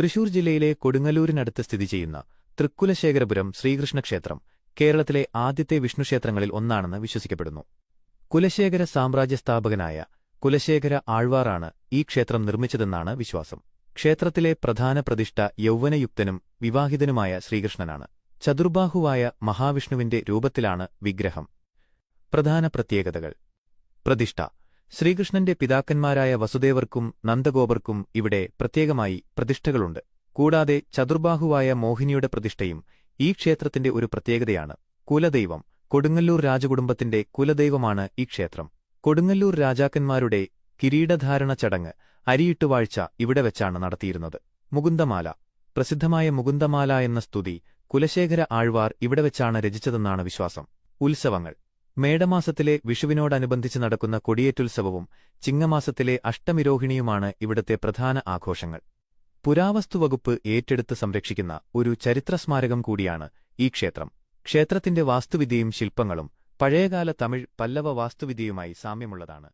തൃശൂർ ജില്ലയിലെ കൊടുങ്ങല്ലൂരിനടുത്ത് സ്ഥിതി ചെയ്യുന്ന തൃക്കുലശേഖരപുരം ശ്രീകൃഷ്ണക്ഷേത്രം കേരളത്തിലെ ആദ്യത്തെ വിഷ്ണുക്ഷേത്രങ്ങളിൽ ഒന്നാണെന്ന് വിശ്വസിക്കപ്പെടുന്നു. കുലശേഖര സാമ്രാജ്യസ്ഥാപകനായ കുലശേഖര ആഴ്വാറാണ് ഈ ക്ഷേത്രം നിർമ്മിച്ചതെന്നാണ് വിശ്വാസം. ക്ഷേത്രത്തിലെ പ്രധാന പ്രതിഷ്ഠ യൗവനയുക്തനും വിവാഹിതനുമായ ശ്രീകൃഷ്ണനാണ്. ചതുർബാഹുവായ മഹാവിഷ്ണുവിന്റെ രൂപത്തിലാണ് വിഗ്രഹം. പ്രധാന പ്രത്യേകതകൾ. പ്രതിഷ്ഠ. ശ്രീകൃഷ്ണന്റെ പിതാക്കന്മാരായ വസുദേവർക്കും നന്ദഗോപർക്കും ഇവിടെ പ്രത്യേകമായി പ്രതിഷ്ഠകളുണ്ട്. കൂടാതെ ചതുർബാഹുവായ മോഹിനിയുടെ പ്രതിഷ്ഠയും ഈ ക്ഷേത്രത്തിന്റെ ഒരു പ്രത്യേകതയാണ്. കുലദൈവം കൊടുങ്ങല്ലൂർ രാജകുടുംബത്തിന്റെ കുലദൈവമാണ് ഈ ക്ഷേത്രം. കൊടുങ്ങല്ലൂർ രാജാക്കന്മാരുടെ കിരീടധാരണ ചടങ്ങ് അരിയിട്ടുവാഴ്ച ഇവിടെ വെച്ചാണ് നടത്തിയിരുന്നത്. മുകുന്ദമാല പ്രസിദ്ധമായ മുകുന്ദമാല എന്ന സ്തുതി കുലശേഖര ആഴ്വാർ ഇവിടെ വെച്ചാണ് രചിച്ചതെന്നാണ് വിശ്വാസം. ഉത്സവങ്ങൾ മേടമാസത്തിലെ വിഷുവിനോടനുബന്ധിച്ച് നടക്കുന്ന കൊടിയേറ്റുത്സവവും ചിങ്ങമാസത്തിലെ അഷ്ടമിരോഹിണിയുമാണ് ഇവിടത്തെ പ്രധാന ആഘോഷങ്ങൾ. പുരാവസ്തുവകുപ്പ് ഏറ്റെടുത്ത് സംരക്ഷിക്കുന്ന ഒരു ചരിത്രസ്മാരകം കൂടിയാണ് ഈ ക്ഷേത്രം. ക്ഷേത്രത്തിന്റെ വാസ്തുവിദ്യയും ശില്പങ്ങളും പഴയകാല തമിഴ് പല്ലവ വാസ്തുവിദ്യയുമായി സാമ്യമുള്ളതാണ്.